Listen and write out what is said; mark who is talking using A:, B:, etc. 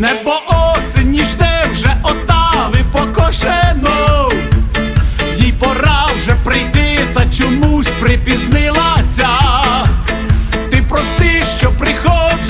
A: Небо осені жде вже отави покошено. Їй пора вже прийти, та чомусь припізнилася. Ти прости, що приходжу.